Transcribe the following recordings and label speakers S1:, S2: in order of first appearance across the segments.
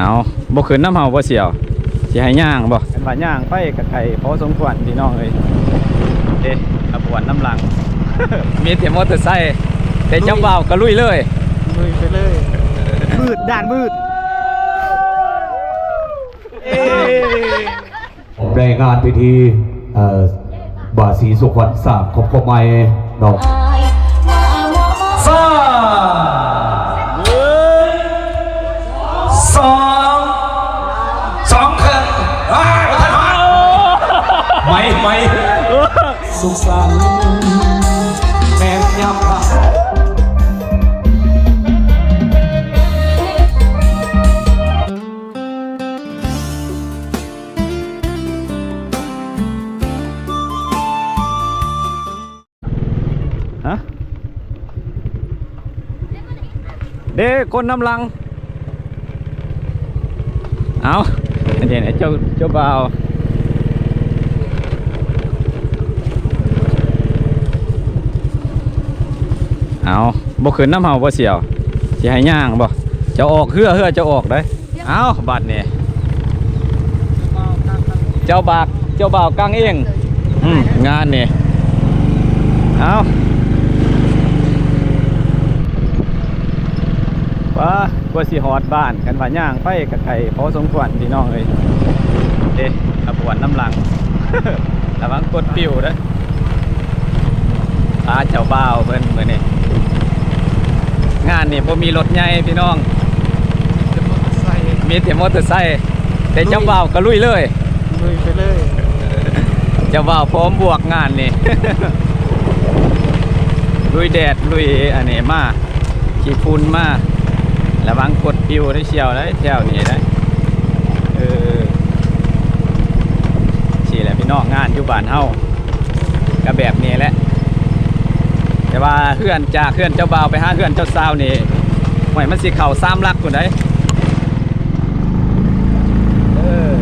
S1: เอาบ่ขึ้นน้ำเฮาบ่เสียวสิให้ย่างบ่กันว่าย่างไปกับไก่พอสมควรพี่น้องเอ้ยเอ๊ะขบวนน้ำหลัง มีแต่มอเตอร์ไซค์แต่เจ้าบ่าวก็ลุยเลย
S2: มืดไปเลยมืดด่านมืด
S3: รายงานพิธีเอ่อบาสีสุขวัญสามขอบขอบไม้เนา
S4: สุขสันต์แม่ยำค่ะ
S1: ฮะเด้คนน้ำลัง เอาอันนี้นะเจ้าเจ้าบ่าว เอาบ่ขึ้นน้ำเฮาบ่เสียวสิให้ย่างบ่จะออกเฮือเฮือจะออกได้เอาบัดนี่เจ้าบากเจ้าบ่าวกลางเองอืมงานนี่เอาว่ากว่าสิฮอดบ้านกันว่าย่างไปกับไก่พอสมควรพี่น้องเอ้ยเอ๊ะขบวนน้ำหลังระวังกดปิวเด้ อพาเจ้าบ่าวเพิ่นมื้อนี้งานนี่ผมมีรถใหญ่พี่น้องมีแต่มอเตอร์ไซค์แต่เจ้าบ่าวก็ลุยเลย
S2: มืดไปเลย
S1: เจ้าบ่าวพร้อมบวกงานนี่ ลุยแดดลุยอันนี้มาขี้ฝุ่นมาระวังกดปิวได้เชียวได้แถวนี้ได้เออสี่แหละพี่น้องงานอยู่บ้านเฮาก็แบบนี้แหละ แต่ว่าเพื่อนจากเพื่อนเจ้าบ่าวไปหาเพื่อนเจ้าสาวนี่หวยมันสิเข่าซ้ำลักคนได้เออ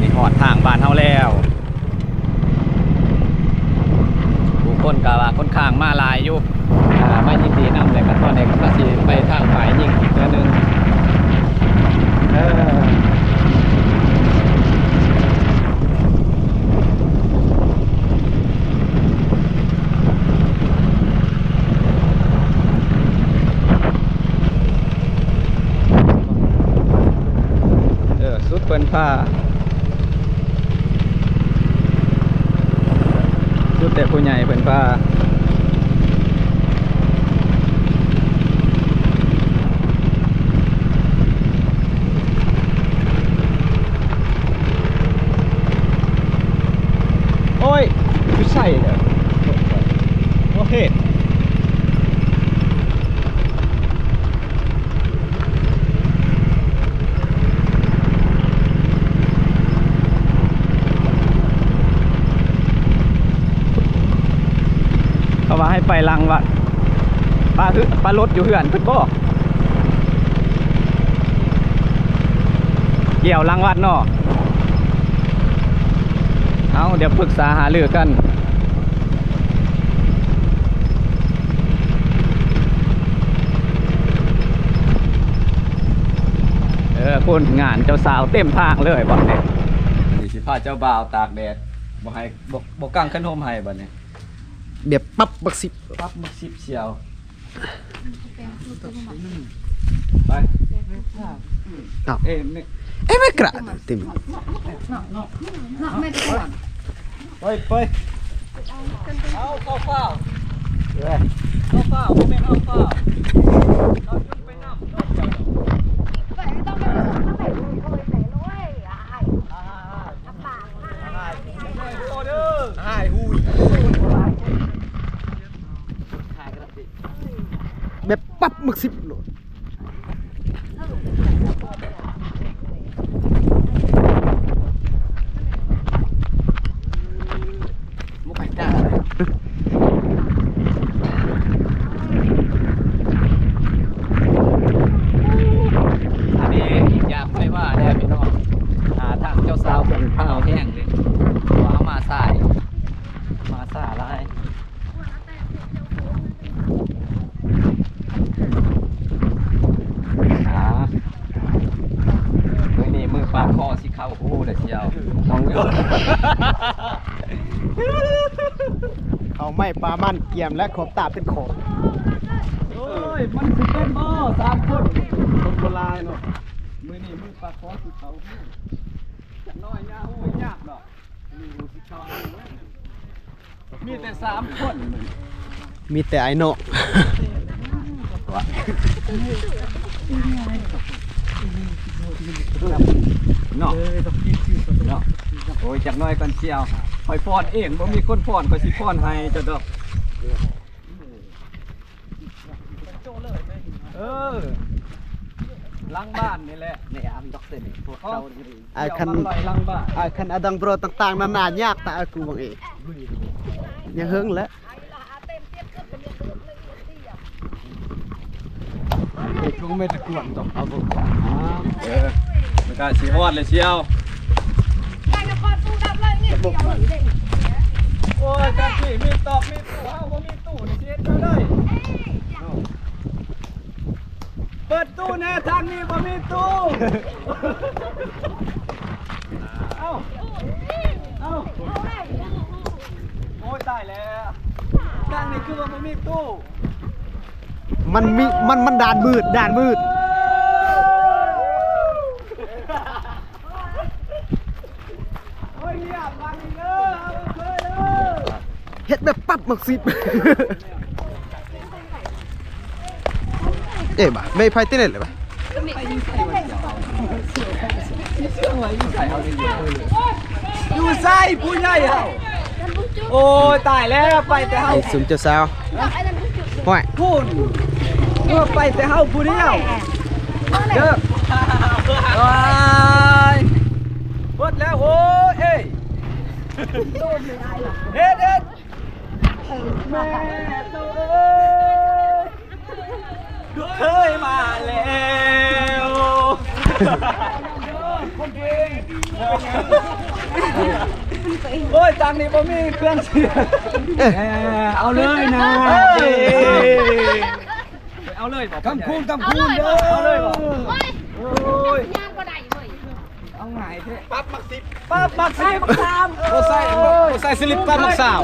S1: นี่หอดทางบ้านเฮาแล้วผู้คนก็ว่าค่อนข้างมาลายอยู่อ่าไม่ยินดีนำเลยกันตอนนี้ก็สิไปทางฝ่ายยิงอีกเทื่อนึงเออเออ สุดเปิ้นผ้าสุดแต่ผู้ใหญ่เปิ้นผ้าโอ้ยไม่ใช่เหรอโอเคเขาว่าให้ไป ลังวัดปลาปลารถอยู่เหือนขึ้นบ่เกี่ยวลังวัดเนาะเอาเดี๋ยวปรึกษาหาเรือกันเออคุณงานเจ้าสาวเต็มทางเลยบอกเนี่ยนี่สิพาเจ้าบ่าวตากแดดบ่ให้บ่บ่กางขนโฮมให้บัดนี้
S2: เดี๋ยวปั๊บบักสิบ
S1: ปั๊บมึกสิบเชียว ไป
S2: อ้าว
S1: เอ้ยนี่
S2: เอ้ยไม่กระเต็ม
S1: ไปไปเอาเข้าเฝ้าเอ้ยเข้าเฝ้าไม่เข้าเฝ้าเราจุดไปน้ำเราเจ้า
S5: Vậy tao phải tao phải lùi thôi phải lùi ai
S1: อ่า
S5: làm bảng
S1: อ่า
S5: ai
S1: อ่าโตเด้อ
S2: หายหุยแบบปั๊บมึกสิบโหลด
S1: มุกไก่จ้า ยาวน้องโยน
S2: เอาไม้ปลามันเกียมและขอบตาเป็นขอบ
S1: โอ้ย มันสิเป็นบ่สามคนคนโบราณเนาะมือนี่มือปลาคอสิเขาจักน้อยยาหูยากดอกมีหูสิเขาเอาไว้มีแต่สามคนมื้อนี้
S2: มีแต่ไอ้โน
S1: เนาะเนาะโอ้ยจักน้อยกันเชียว คอยพรเองบ่มีคนพรก็สิพรให้เจ้าดอก เออหล้างบ้านนี่แหละ
S2: ในอามด็อกเตอร์นี่พวก
S1: เขา
S2: ไอ้คัน
S1: ลอยหล้างบ้าน
S2: ไอ้คันอดังโปรต่างๆนานๆยากแต่อากูบังเองยังเฮิงแล้ว
S1: เด็กก็ไม่ตะกวนต้องเอาบ่เออมันก็สิฮอดเลยเชียว
S5: ได้นครตู้ดั บก
S1: โอ้ยจังสิมีตอกมีตู้เฮาบ่มีตู้นี่สิเฮ็ดจังได๋เปิดตู้แน่ทางนี้บ่มีตู้ เอ้า เอ้า โอ้ยตายแล้วทางนี้คือว่าบ่มีตู้
S2: มันมีมันมันด่านมืดด่านมืด
S1: โอ้ยเรียบวางนี่เด้อเอาไปเลยเด้อ
S2: เฮ็ดแบบปั๊บหมึกสิบเอ๊ะบ่ะไม่ไพ่ติเน็ตเลยบ่ะ
S1: อยู่ไส้ผู้ใหญ่เฮาโอ้ยตายแล้วไปแต่เฮา
S2: ไอ้สุมเจ้าสาว
S5: ไอ้นั่นมันจุด
S2: ห้อย
S1: พูนเมื่อไปแต่เฮาผู้เดียวเด้อว้ายเบิดแล้วโอ้ยเอ้ยเฮ็ดเฮ็ด แม่ตัวเอ้ยเคยมาแล้วโอ้ยจังนี่บ่มีเครื่องเสียง
S2: เอ๊ะ
S1: เอาเลยนะเอาเลยบอกคำคูณคำคูณเด้อเอาเลยบอก
S5: โอ้ย
S1: โอ้ย
S5: ย่างก็ได้เว้ย
S1: เอาไงเท่ปั๊บมักสิบปั๊บมักสิบสาม
S2: โอ้ใส่โอ้ใส่สลิปปั๊บมักสาว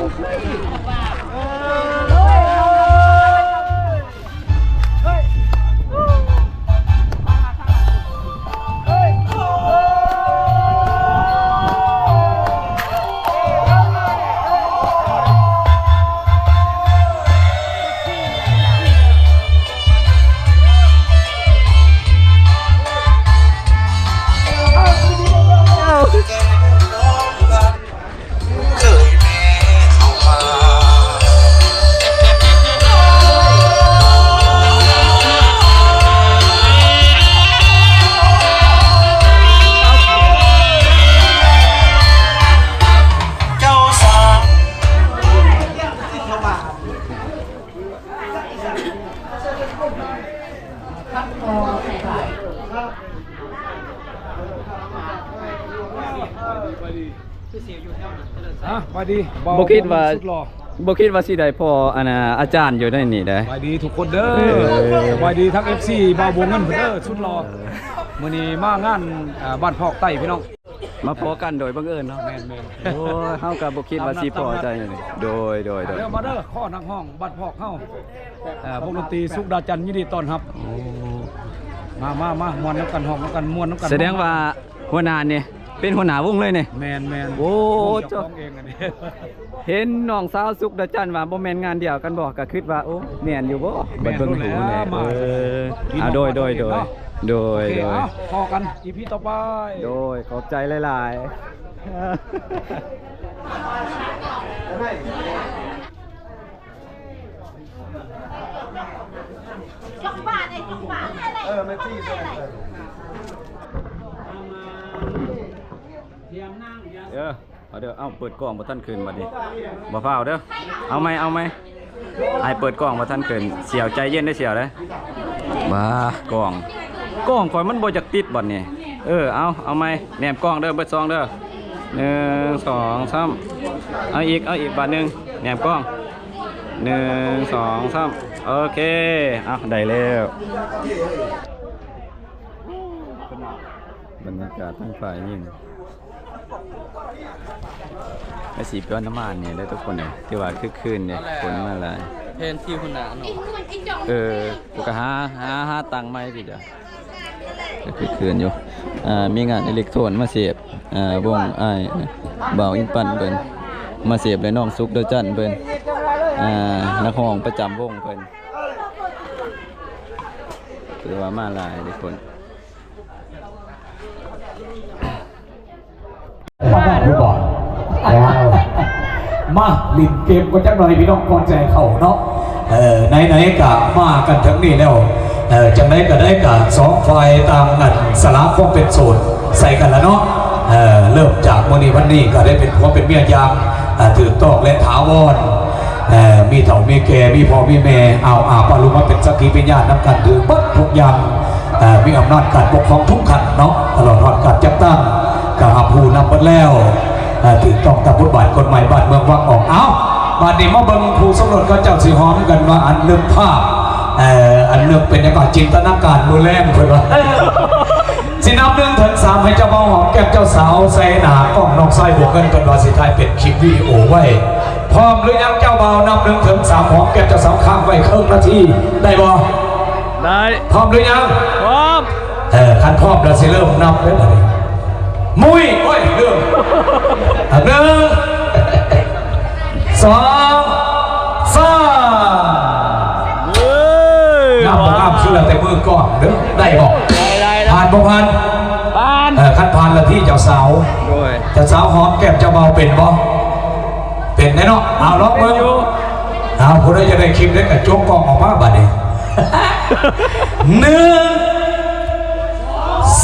S4: บา
S1: บ่คิดว่า
S4: สุดหล่อ
S1: บ่คิดว่าสิได้พออันน่ะอาจารย์อยู่ในนี่ได้
S4: ไปดีทุกคนเด้อไปดีทั้ง FC บาวบวงเงินเพิ่นเด้อสุดหล่อมื้อนี้มางานอ่าบ้านพอกใต้พี่น้อง
S1: มาพอกันโดยบังเอิญเนาะ
S4: แม่นแม่น
S1: โอ้ยเฮาก็บ่คิดว่าสิพอใจนี่โดยโดยโดย
S4: เดี๋ยวมาเด้อข้อนักห้องบ้านพอกเฮาเอ่อพวกดนตรีสุขดาจันทร์ยินดีต้อนรับมามามาม่วนน้ำกันห้องน้ำกันม่วนน้ำกัน
S1: แสดงว่าหัวหน้านี่ เป็นหัวหน้าวงเลยนี่
S4: แมนแมน
S1: โอ้
S4: เจ้า
S1: เจ้า
S4: ของเองอันนี้
S1: เห็นน้องสาวสุกดาจันว่าบ่แม่นงานเดียวกันบ่ก็คิดว่าโอ้แม่นอยู่บ่บัดเบิ่งหูแน่เอออ่าโดยโดยโดยโด
S4: โอยเค
S1: โดย
S4: เอาพอกันอีพีต่อไป
S1: โดยขอบใจหลาย
S5: สองบาทไอ้สองบาทอะไรเออไม่ตีอะไร
S1: ๆ เด้อเอาเด้อเอาเปิดกล้องบ่ทันคืนบัดนี้บ่ฟ้าวเด้อเอาไหมเอาไหมไอเปิดกล้องบ่ทันคืนเสียวใจเย็นได้เสียวเด้อบ้ากล้องกล้องข่อยมันบ่จักติดบัดนี้เออเอาเอาไหมแหนมกล้องเด้อเบิดซองเด้อหนึ่งสองสามเอาอีกเอาอีกบาทหนึ่งแหนมกล้องหนึ่งสองสามโอเคเอาได้แล้วบรรยากาศทั้งฝ่ายยิ่ง ไปสีเปรี้ยวน้ำมันเนี่ยได้ทุกคนเลยที่ว่าคึกคืนเนี่ยคนมาหลาย
S2: เพนที่คุณนาเนาะ
S1: เออกูก็หาหาหาตังค์มาให้พี่เดียวก็คือคืนอยู่อ่ามีงานอิเล็กโทรนมาเสียบอ่าวงอ้ายบ่าวอินปันเพิ่นมาเสียบเลยน้องซุกเดอจันเพิ่นอ่านักร้องประจำวงเพิ่นคือว่ามาหลายทุกคน
S3: มาบ้านผู้บ่อยมาลินเกมก็จักหน่อยพี่น้องก่อนใจเขาเนาะ
S4: เออไหนๆก็มากันถึงนี่แล้วเออจังได้ก็ได้กับสองฝ่ายตางกันสลาความเป็นโสดใส่กันแล้วเนาะเออเริ่มจากวันนี้วันนี้ก็ได้เป็นผัวเป็นเมียยามถือตอกและถาวรเออมีเถ่ามีแก่มีพ่อมีแม่เอาอาปาลุมาเป็นสักขีเป็นญาตินับกันถือบัดทุกอย่างเออมีอำนาจการปกครองทุกขันเนาะตลอดทอดการจัดตั้ง กหาผู้นำเบิดแล้วเอ่อถือต้องตามบทบาทกฎหมายบ้านเมืองวังออกเอ้าบาดนี้มาเบิ่งผู้สำรวจก็เจ้าสิหอมกันว่าอันเรื่องภาพเอ่ออันเรื่องเป็นยังไงจินตนาการมือแรงเพิ่นว่าสินับเรื่องถึงสามให้เจ้าบ่าวหอมแก้มเจ้าสาวใส่หนากล้องน้องไส้บวกกันกันว่าสิท้ายเป็นคลิปวิดีโอไว้พร้อมหรือยังเจ้าบ่าวนับหนึ่งถึงสามหอมแก้มเจ้าสาวข้างไว้ครึ่งนาทีได้บ่
S1: ได้
S4: พร้อมหรือยัง
S1: พร้อม
S4: เออคันพร้อมแล้วสิเริ่มนับเลยบัดนี้ มุ้ยโอ้ยเริ่มอะหนึ่งสองสาม
S1: เฮ้ย
S4: น้ำบอกน้ำชื่อแต่มือก่อนเด้อได้บอก
S1: ได้ได้ได้
S4: ผ่านบ่ผ่าน
S1: ปาน
S4: เออคันผ่านละที่เจ้าสาว
S1: โดย
S4: เจ้าสาวหอมแก้มเจ้าเบาเป็นบ่เป็นแน่เนาะเอาล็อกมือเอาผู้ใดจะได้คลิปได้กับโจ๊กกล้องออกมาบัดนี้หนึ่ง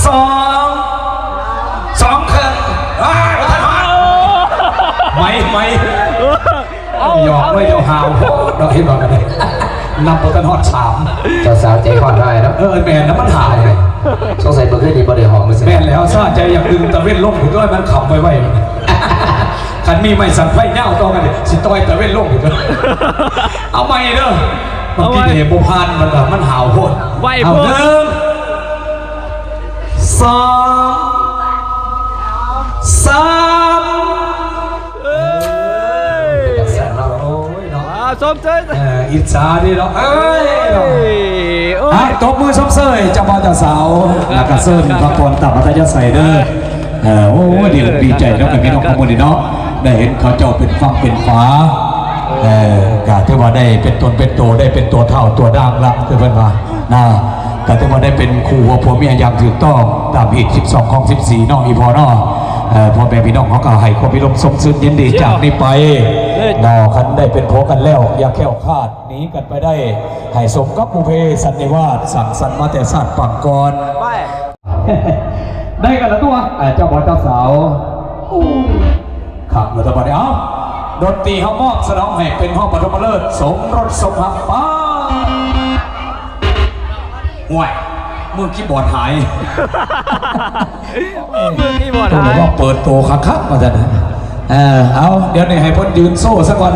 S4: สอง ไม่ไม่หยอกไม่เจ้าหาวเราเห็นบอกกันเลยนำตัวกันฮอดสาม
S6: เจ้าสาวใจอ่อนได้นะ
S4: เออแมนน้ำมันหาวเลย
S6: สงสัยเมื่อคืนนี้บ่ได้หอมมาสิ
S4: แม่นแล้วซาใจอยากดึงตะเว้นลงอยู่ด้วยมันขับไว้ไว้ขันมีไม่สั่นไฟเน่าต้องกันดิสิต้อยตะเว้นลงอยู่ด้วยเอาไม่เด้อเมื่อกี้เห็นบุพานมันแบบมันหาวโพด
S1: ไหว
S4: เอา
S1: โพด
S4: หนึ่งสองสาม ส
S1: มเจย
S4: เอออิจฉาดิเนาะเอ้ยเนาะ
S1: โอ้
S4: อะ
S1: ย
S4: ตบมือชมเซยเจ้าบ่าวเจ้าสาวแล้วก็เซิร์นพระพรตับมัตยาใส่เด้อเออโอ้ยดีดีใจเนาะกับพี่น้องขโมยเนาะได้เห็นเขาเจ้าเป็นฟังเป็นฟ้าเออกาที่ว่าได้เป็นตนเป็นโตได้เป็นตัวเท่าตัวด่างละคือเพิ่นว่านะกาที่ว่าได้เป็นคู่หัวผัวเมียอย่างถูกต้องตามเหตุ12ของ 14เนาะอีพอเนาะเออพ่อแม่พี่น้องเขาก็ให้ความพิรมสมซื่นยินดีจากนี้ไป นอคันได้เป็นผัวกันแล้ว อย่าแค่วคลาดหนีกันไปได้ ให้สมกับบุพเพสันนิวาสสั่งสรรค์มาแต่ศาสตร์ปังกร
S1: ไป
S4: ได้กันแล้วตัวเอ่อเจ้าบ่าวเจ้าสาวอู้ขับรถตะบันเอาดนตรีห้องมอบสนองให้เป็นห้องปฐมฤกษ์สมรสสมหักป้าห่วยมือคีย์บอร์ดหาย
S1: มือที่บอด
S4: ต้อง
S1: หา
S4: บอก
S1: ย
S4: ว่าเปิดโตคักคักๆมาจะนะ เออเอาเดี๋ยวนี้ให้พ้นยืนโซ่สักวัน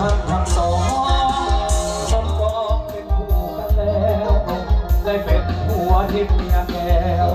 S4: ทั้งทั้งสองสมกองเป็นคู่กันได้เป็นผัวที่เมียแก้ว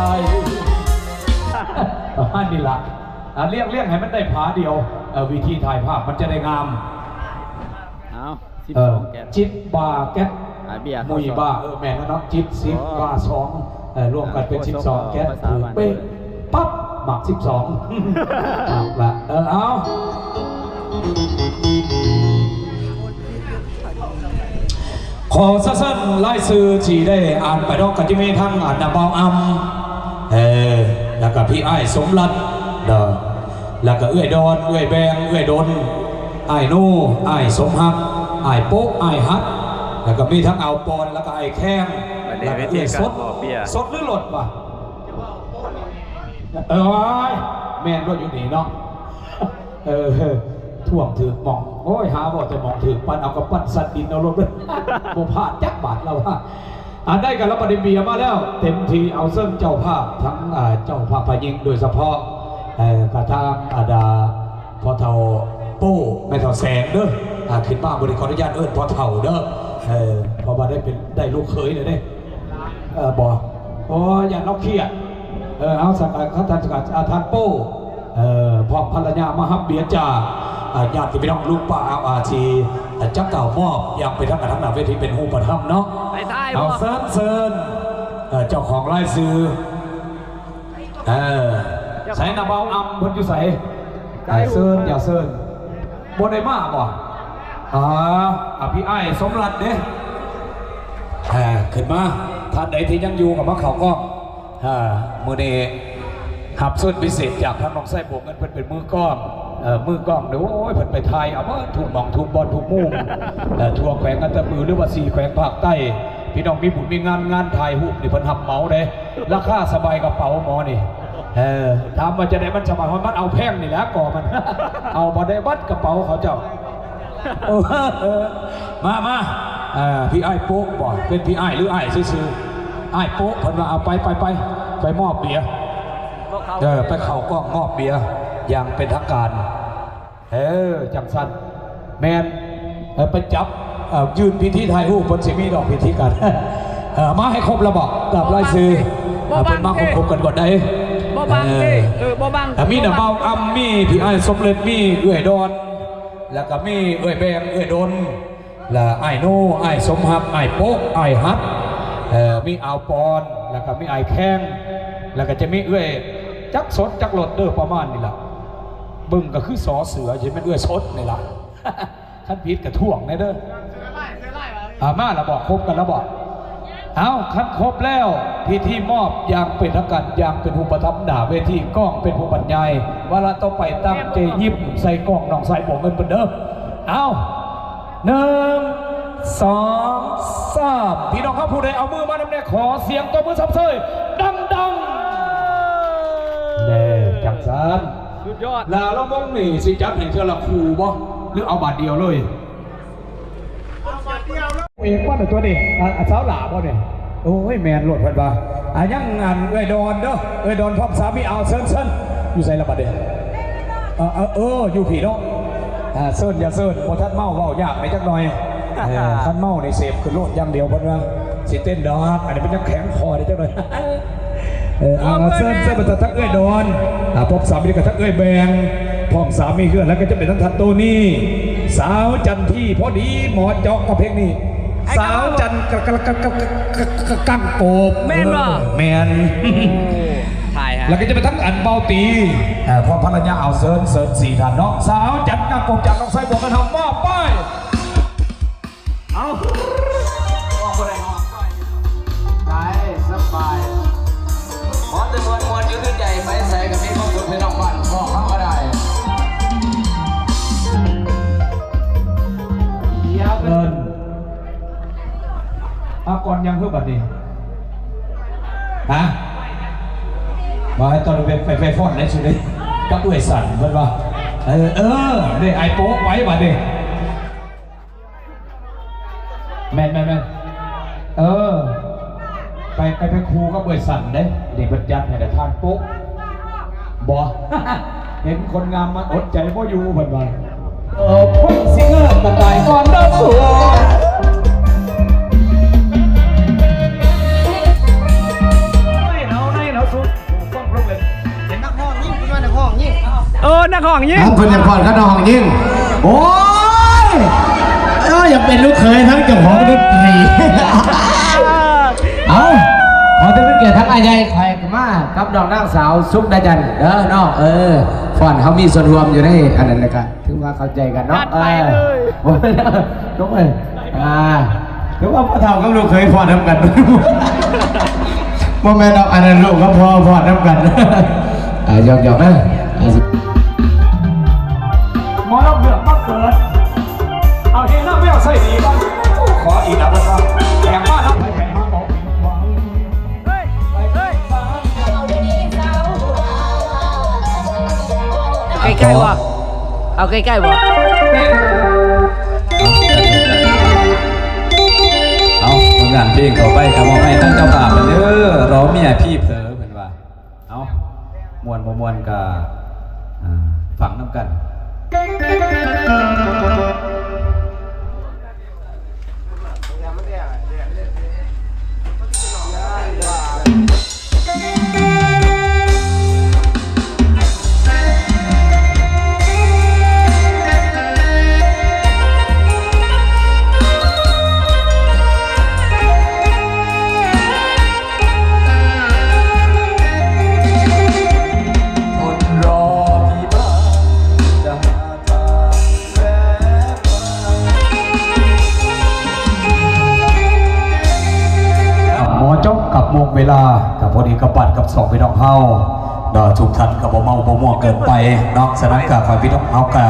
S4: รใจอันนี้ละอะเรียกเรียกให้มันได้ผาเดียวเอ่อวิธีถ่ายภาพมันจะได้งาม
S1: เอาสิบ
S4: เอ
S1: ส
S4: อ
S1: องแกน
S4: จิตบาแก๊ส
S1: หาเบียร์
S4: มุยบ้าเออแม่นแล้วเนาะจิตสิบ
S1: อ๋อ
S4: บ้าสองเออรวมกันเป็น
S1: โอ้
S4: สิบ
S1: ส
S4: ส
S1: อ
S4: องงแก๊ส
S1: ภาษาบ้าน
S4: เป๊ะปั๊บหมักสิบสองเอาละเออเอาขอสั้นๆไล่ซื้อจีได้อ่านไปดอกกันที่มีทั้งอ่านนาเบาอำ เออแล้วก็พี่ไอ้ายสมรัตน์เด้อแล้วก็เอื้อยดอนเอื้อยแบงเอื้อยดนไอ้ายนู่ไอ้ายสมฮักไอ้ายโป๊กไอ้ายฮัทแล้วก็มีทั้งเอาปอนแล้วก็ไอ้แข้ง
S1: วันนี้
S4: แล้วก็
S1: วิธี
S4: เอื้อย
S1: กา
S4: ส
S1: ร
S4: ด
S1: บ่อเบี้ย
S4: สดหรือหลดวะเออแม่นก็อยู่นี่เนาะเออท่วงถือมองโอ้ยหาบอกแต่มองถือปันเอากับปั้นสัตว์ดินเอาลงด้วยโมพลาดจักบาทเราว่า อ่านได้กันแล้วประเบียมาแล้ว เต็มทีเอาเส้นเจ้าภาพทั้งอ่าเจ้าภาพพายิงโดยเฉพาะอ่อกระทางอาดาพอเท่าโป้แม่เท่าแสงเด้ออ่าขึ้นมาบริขออนุญาตเอิ้นพอเท่าเด้อเออพอมาได้เป็นได้ลูกเขยเลยเด้เออบอกโอ้ยอย่าเราเครียดเออเอาสักการเขาทานสักการอาทานโป้เออพ่อภรรยามาฮับเบียจ่าอ่าญาติพี่น้องลูกป้าเอาอาชี อ่าเจ้าเก่ามอบยังไปทั้งกระทั้งหนาเวทีเป็นหูประทับเนาะ
S1: ไปใต้
S4: เอา
S1: บ่
S4: เซิร์นเซิร์นเออเจ้าของไร่ซื้อเออใส่นาเบาอัมเพิ่นอยู่ใส่อย่าเซิร์นอย่าเซิร์นบ่ได้มากบ่อ่าอะพี่ไอ้ายสมรัตน์เนี่ยอ่าขึ้นมาท่านใดที่ยังอยู่กับมะเขาก็อ่ามือเนหับสุดพิเศษจากท่านน้องไส้บวกเงินเพิ่นเป็นมือกล้อง เอ่อมือกล้องเดี๋ยวโอ้ยเพิ่นไปไทยเอาว่าถูกหมองถูกบอลถูกมุ่งเอ่อทั่วแขวงกันตะมือหรือว่าสี่แขวงภาคใต้พี่น้องมีบุญมีงานงานถ่ายรูปนี่เพิ่นหับเหมาเด้ราคาสบายกระเป๋าหมอนี่เออถามว่าจะได้มันสบายมันเอาแพงนี่แหละก่อมัน เอาบ่ได้บัดกระเป๋าเขาเจ้าเออมามาเอ่อพี่ไอ้ายโป๊กบอกเป็นพี่ไอ้ายหรือไอ้ายซื่อๆไอ้ายโป๊กเพิ่นว่าเอาไปไปไปไปมอบเบียร์เออไปเข้ากล้องมอบเบียร์อย่างเป็นทางการ เออจังสันแมนเออไปจับเอ่อยืนพิธีไทยหูปเพิ่นสิมีดอกพิธีกันเออมาให้ครบระบอกกับไล่ซื้อเออเป็นมาครบๆกันก่อนได้
S1: บ่บัง
S4: เอ
S1: เด้
S4: อ
S1: เออบ่บัง
S4: อะมีแต่เบาอัมมีพี่ไอ้ายสมเร็จมีเอื้อยดอน แล้วก็มีเอื้อยแบงเอื้อยดนและไอ้ายโน่ไอ้ายสมหับไอ้ายโป๊กไอ้ายฮับเอ่อมีอาวปอนแล้วก็มีไอ้ายแข้งแล้วก็จะมีเอื้อยจักสดจักหลดเด้อประมาณนี่ล่ะ บึ้งก็คือสอเสือใช่ไหมเอื้อยสดนี่ล่ะท่านพีทกระท่วงแน่เด้ออามาเราบอกครบกันแล้วบอกเอาคัดครบแล้วพิธีมอบอย่างเป็นทางการอย่างเป็นผู้ประทับหนาเวทีกล้องเป็นผู้บรรยายว่าเราต้องไปตั้งเจยิบใส่กล้องน้องใส่ผมเป็นเหมือนเดิมเอาหนึ่งสองสามพี่น้องครับผู้ใดเอามือมาดำแน่ขอเสียงตัวมือซับเซยดังดังๆเน่จังสัน
S1: สุดยอด
S4: ลาเรามองนี่สิจัดให้เธอละครูบ่หรือเอาบาทเดียวเลยเอกว่าแต่ตัวนี้อะสาวหลาบ่เนี่ยโอ้ยแมนโหลดเพิ่นว่าอะยังงานเอ้ยดอนเด้อเอ้ยดอนพร้อมสามีเอาเซินเซินอยู่ใส่ละบัดเด้เออเออเอออยู่ผีเนาะอ่าเซินอย่าเซินบ่ทันเมาเว้ายากไปจักหน่อยเออคันเมานี่เสพคือโลดอย่างเดียวเพิ่นว่าสิเต้นดอกอันนี้เป็นยังแข็งคอได้จักหน่อย เออเอาเซินเซินมาทักเอ้ยดอนอ่าพร้อมสามีกับทักเอ้ยแบงพร้อมสามีเพื่อนแล้วก็จะเป็นทั้งทัดโตนี่สาวจันที่พอดีหมอเจาะกับเพลงนี้สาวจันกะกะกะกะกะกะกะกังโกบ
S1: แม่นบ่
S4: เออแมน
S1: ถ่ายฮะ
S4: แล้วก็จะเป็นทั้งอันเบาตีเอ่อพอภรรยาเอาเซิร์นเซิร์นสี่ท่านเนาะสาวจันกังโกบจากน้องไส้บวกกันทำมอบป้ายเอา
S6: ก่อน
S4: ยังเพื่อบัดนี้ฮะมาให้ตอนไปไปไปฟ้อนได้สุดเลยกับด้วยสั่นเพื่อนว่าเออเออนี่ไอโป๊กไว้บัดนี้แมนแมนแมนเออ ไปไปไปครูก็เบื่อสั่นเด้เด็กบัญญัติให้แต่ทานปุ๊บอเห็นคนงามมาอดใจพ่อยู่เพิ่นว่าเออพุ่งสิเงอร์กระต่ายก่อนเด้อสัวไก
S1: ของยิง
S3: น้ำเพิ่นยังพอนข้าน้องยิ่งโอ้ยเอออยากเป็นลูกเคยทั้งเจ้าของดนตรี
S6: เอาขอจะเป็นเกียรติทั้งอายใหญ่ใครมากับดอกนางสาวซุกดาจันเด้อเนาะเออฟอนเขามีส่วนรวมอยู่ในอันนั้นนะครับถือว่าเข้าใจกันเนาะ
S1: จัดไปเลย
S6: ออบ่ได้ทุกคนอ่าถือว่าพ่อเฒ่ากับลูกเคยพอนทำกันโมเมนต์อันนั้นลูกก็พอพอทำกันอะหยอกหยอกๆนะ
S4: กล้
S6: ๆวะเอาใกล้ๆวะ
S1: เอาผลงานเพลงต่อไปครับมอบให้ทั้งเจ้าบ่าวเพิ่นเด้อร้องเมียพี่เผลอเพิ่นว่า เอามวนบ่มวนกะอ่าฟังน้ำกัน
S4: คน สองพี่น้องเฮาดอทุกท่านกับบ่เมาบ่ม่วงเกินไปเนาะสนามกับพี่น้องเฮากั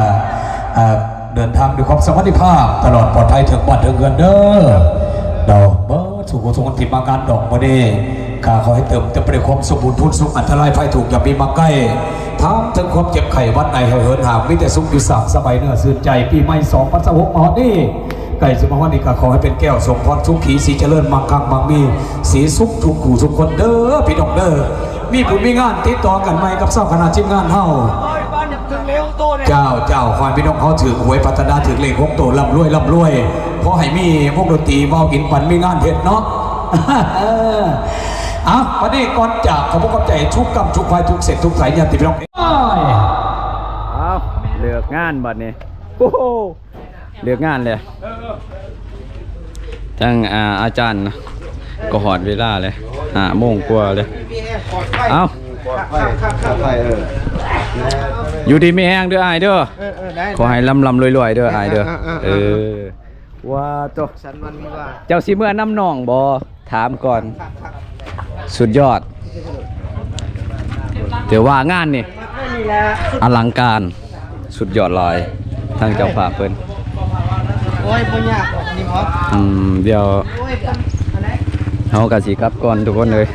S4: เดินทางด้วยความสวัสดิภาพ ตลอดปลอดภัยถึงบ้านถึงเงินเด้อดอกเบิร์สุขสุขทิมาการดอกบ่ได้ข้าขอให้เติมเต็มไปด้วยความสมบูรณ์ทุนสุขอันตรายภัยถูกอย่ามีมาใกล้ทำถึงความเจ็บไข้วัดในให้เหินหามมิแต่สุขอยู่สามสบายเนื้อสื่นใจปีใหม่สองพันสิบหกมานี่ ไก่สมวันนี้ก็ขอให้เป็นแก้วสมพรสุกขีสีเจริญมังคังมังมีสีสุขทุกขู่ทุกคนเด้อพี่น้องเด้อมีผลมีงานติดต่อกันไหมกับเจ้าคณะทีมงานเฮาเจ้าเจ้าคอยพี่น้องเขาถือหวยพัฒนาถือเลขหกตัวร่ำรวยร่ำรวยเพราะให้มีพวกดนตรีเว้ากินปันมีงานเห็ดเนาะอะวันนี้ก่อนจากขอบคุณใจทุกกรรมทุกภัยทุกเสร็จทุกสายญาติพี่น้อง
S1: เอาเลือกงานบัดนี้โอ้โห เลือกงานเลยทั้งอาอาจารย์นะก็หอดเวลาเลยหาโมงกว่าเลย เอาอยู่ดีไม่แห้งเด้ออายเด้อขอให้ลำลำรวยๆเด้ออายเด้อเออว่าตัว
S2: ฉันมันมีว่า
S1: เจ้าสิเมื่อน้ำนองบอถามก่อน สุดยอดเดี๋ยวว่างานนี่อลังการสุดยอดลอยทางเจ้าภาพเพิ่น
S2: โอ้ยบ่ยากหรอกนี่หมอ
S1: อืมเดี๋ยว
S2: โอ้ยอันไหน
S1: เฮากะสิกลับก่อนทุกคนเลย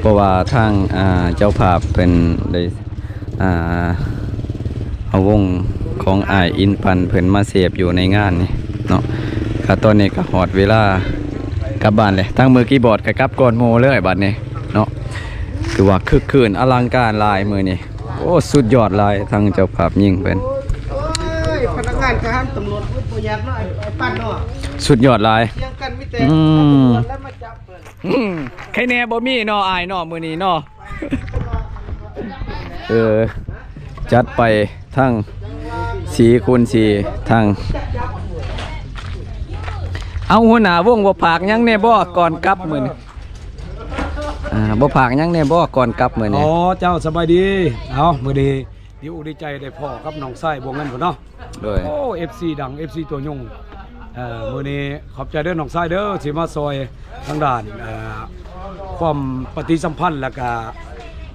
S1: เพราะว่าทางอ่าเจ้าภาพเพิ่นได้อ่าเอาวงของอายอินปันเพิ่นมาเสียบอยู่ในงานนี่เนาะก็ตอนนี้ก็ฮอดเวลากลับบ้านเลยทั้งมือกีย์บอร์ดก็กลับก่อนโมเลยบัดนี้เนาะคือว่าคึกคืนอลังการหลายมือนี่โอ้สุดยอดหลายทางเจ้าภาพยิ่งเป็น
S2: โอ้ยพนักงานทหารตำรวจ พูดบ่ยากเนาะไอ้ไอ้ปั้นเนาะ
S1: สุดยอดหลาย
S2: เถียงกันมีแต่
S1: อืม
S2: ตำรวจแล้วมาจับเปิด
S1: อืมใครแน่บ่มีเนาะอายเนาะมื้อนี้เนาะเออ จัดไปทั้งสีคูณสีทั้งเอาหัวหน้าวงบ่ผากหยังแน่บ่ก่อนกลับมื้อนี้อ่าบ่ผากหยังแน่บ่ก่อนกลับมื้อ
S7: อ๋
S1: นี้
S7: อเจ้าสบายดี เอามือดี ดีอกดีใจได้พ่อกับน้องไส้บวงเงินผมเนาะ
S1: โดย
S7: โอ้ FC ดัง FC ตัวยงเอ่อมือนี้ขอบใจเด้อน้องไส้เด้อสิมาซอยทางด้านเอ่อความปฏิสัมพันธ์แล้วก็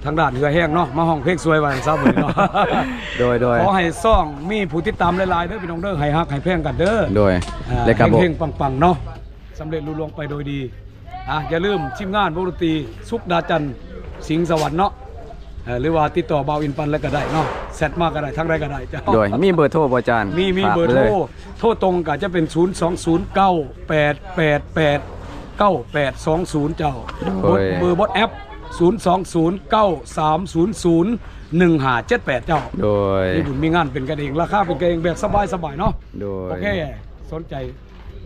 S7: ทางด้านเหือแห้งเนาะมาห้องเพลงสวยวันเช้ามื้อนี้เนาะ
S1: โดยโดย
S7: ขอให้ซ่องมีผู้ติดตามหลายๆเด้อพี่น้องเด้อให้ฮักให้แพงกันเด้อ
S1: โดย
S7: อ่า
S1: และก็บ่
S7: เพลงๆปังๆ เนาะสำเร็จลุล่วงไปโดยดีอะอย่าลืมทีมงานวงดนตรีสุขดาจันทร์สิงห์สวรรค์เนาะเอ่อ หรือว่าติดต่อเบาอินปันแล้วก็ได้เนาะแซดมากก็ได้ทั้งใดก็ได้เจ้า
S1: โดยมีเบอร์โทรบ่อาจารย์
S7: มีมี
S1: ฝาก
S7: เบอร์
S1: ไว้
S7: โทร
S1: ลย
S7: โทรตรงก็จะเป็น 0 2 0 9 8 8 8 9 8 2 0 เจ้า
S1: โอ้ย
S7: เบอร์บอทแอป 0 2 0 9 3 0 0 1 5 7 8 เจ้า
S1: โดย
S7: มีบุญมีงานเป็นกันเอง ราคาเป็นกันเองแบบสบายๆเนาะ
S1: โดย
S7: โอเค สนใจ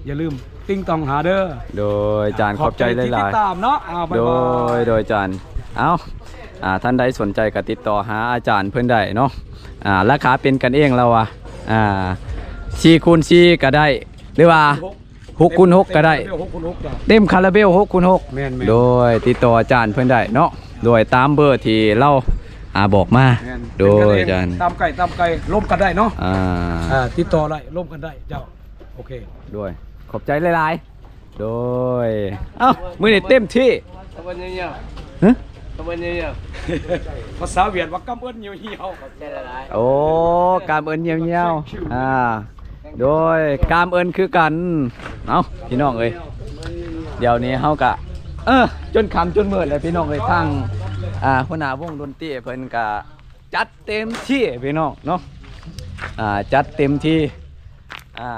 S7: อย่าลืมติ้งตองหาเด้อ
S1: โดยอาจารย์ขอบใจห
S7: ที่
S1: ลา
S7: ติ
S1: ย
S7: ดตามเนาะอ่าบ๊าย
S1: ๆโด
S7: บาย
S1: ย โดยอาจารย์ เอาอ่า ท่านใดสนใจก็ติดต่อหาอาจารย์เพื่อนได้เนาะอ่าราคาเป็นกันเองแล้วอะอ่าสี่คูณสี่ก็ได้ หรือว่าหกคูณหกก็ได้
S7: หกคูณหกจ้ะ
S1: เต็มคาราเบลหกคูณหก
S7: แม่นๆ
S1: โดยติดต่ออาจารย์เพื่อนได้เนาะโดยตามเบอร์ที่เราอ่าบอกมา
S7: แม่น
S1: โด
S7: เป็น
S1: ย
S7: กันเง
S1: อาจารย์
S7: ตามไก่ตามไก่ร่วมกันได้เนาะ
S1: อ่า
S7: อ่าติดต่อได้ร่วมกันได้เจ้าโอเค
S1: ด้วยขอบใจหลาย ๆ โดยเอ้ามือนี่เต็มที่
S7: ตะวันเงียบ
S1: ฮะ
S7: ตะวันเงียบภาษาเวียดว่ากำเอิ้นเหี่ยวเหี่ยว
S1: โอ้กามเอิญเงียวๆอ่าโดยกามเอิญคือกันเอ้าพี่น้องเอ้ยเดี๋ยวนี้เฮากะ เออจนคำจนมืดเลยพี่น้องเอ้ยทั้งอ่าหัวหน้าวงดนตรีเพิ่นกะจัดเต็มที่พี่น้องเนาะอ่าจัดเต็มที่อ่า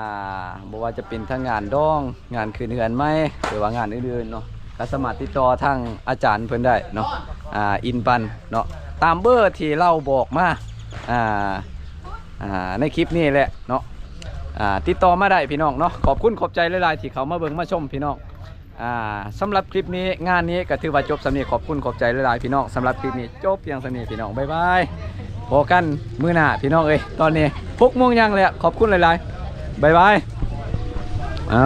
S1: บ่ว่าจะเป็นทั้งงานดองงานคืนเฮือนไหมหรือว่างานอื่นๆเนาะ ก็สามารถติดต่อทางอาจารย์เพิ่นได้เนาะอ่าอินปันเนาะตามเบอร์ที่เราบอกมาอ่าอ่าในคลิปนี้แหละเนาะอ่าติดต่อมาได้พี่น้องเนาะขอบคุณขอบใจหลายๆที่เขามาเบิ่งมาชมพี่น้องอ่าสำหรับคลิปนี้งานนี้ก็ถือว่าจบสำเนีขอบคุณขอบใจหลายๆพี่น้องสำหรับคลิปนี้จบเพียงสำเนีพี่น้องบ๊ายบายพบกันมือหน้าพี่น้องเอ้ยตอนนี้พกโมงยังเลยขอบคุณหลายๆบ๊ายบายเอา